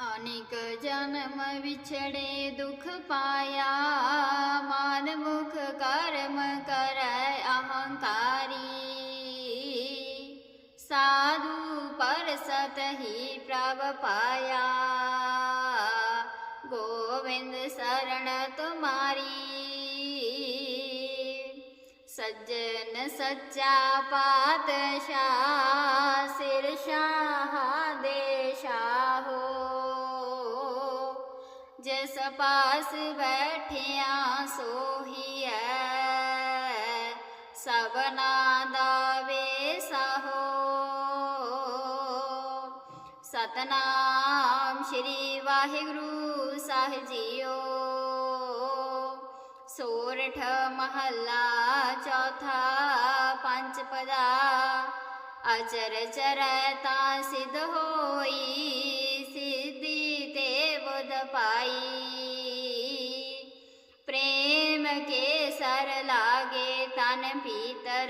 ਅਨੇਕ ਜਨਮ ਵਿਛੜੇ ਦੁਖ ਪਾਇਆ, ਮਾਨ ਮੁਖ ਕਰਮ ਕਰੈ ਅਹੰਕਾਰੀ। ਸਾਧੂ ਪਰਸਤ ਹੀ ਪ੍ਰਭ ਪਾਇਆ, ਗੋਵਿੰਦ ਸਰਣ ਤੁਮਾਰੀ। ਸੱਜਣ ਸੱਚਾ ਪਾਤਸ਼ਾਹ, ਸਿਰ ਸ਼ਾਹ जिस पास बैठिया सोही है सबना दावे सहो सतनाम श्री वाहिगुरु साह जियो सोरठ महला चौथा पंच पदा। अचर चरता सिद्ध होई। पाई। प्रेम के सर लागे तन पीतर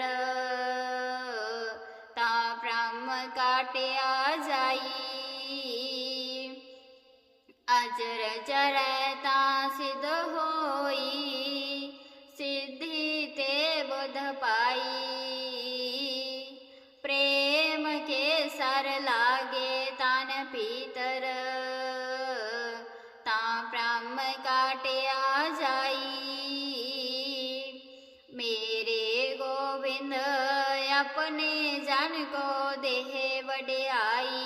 ता ब्रह्म काटे आ जाई। अजर जर जरता सिद्ध होई। सिद्धि ते बुध पाई। प्रेम के सर लागे तन पीतर अपने जन को देहे वडियाई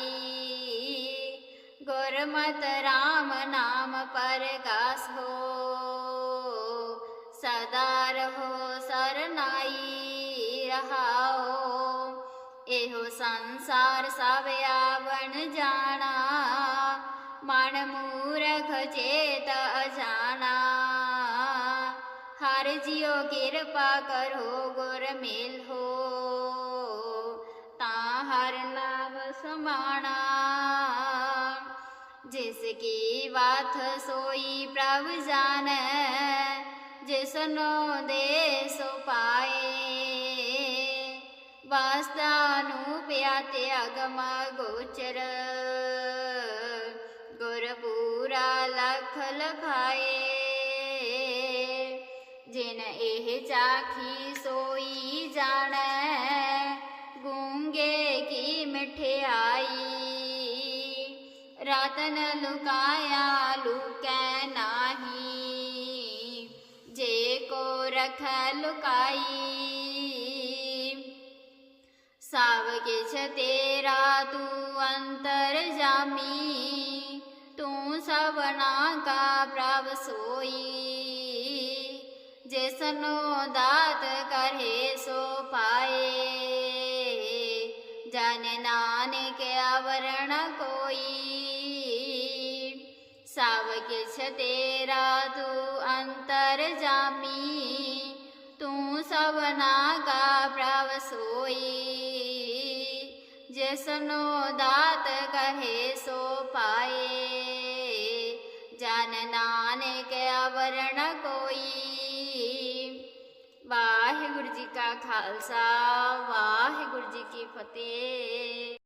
गुरमत राम नाम पर गास हो सदा रहो सरनाई रहाओ। एहो संसार सवया बन जाना, मन मूरख चेत जाना हर जियो कृपा करो, गुर मेल हो। ਹਰ ਨਾਮ ਸਮਾਣਾ। ਜਿਸ ਕੀ ਬਾਤ ਸੋਈ ਪ੍ਰਭ ਜਾਣੈ ਜਿਸਨੋ ਦੇ ਸੋ ਪਾਏ। ਵਾਸਤਾ ਨੂੰ ਪਿਆਤੇ ਅਗਮ ਗੋਚਰ, ਗੁਰ ਪੂਰਾ ਲਖ ਲਖਾਏ। ਜਿਨ ਇਹ ਚਾਖੀ ਸੋ व्यथ लुकाई सब किछ तेरा तू अंतर जामी, तू सबना का प्रभ सोई। जिसनो दात करे सो पाए, जन नानक आवरण कोई। सब किछ तेरा तू अंतर जामी ਸਭਨਾ ਕਾ ਪ੍ਰਭ ਸੋਈ। ਜਿਸਨੋ ਦਾਤ ਕਹੇ ਸੋ ਪਾਏ। ਜਨ ਨਾਨਕ ਅਵਰਣ ਕੋਈ। ਵਾਹਿਗੁਰੂ ਜੀ ਕਾ ਖਾਲਸਾ, ਵਾਹਿਗੁਰੂ ਜੀ ਕੀ ਫਤਿਹ।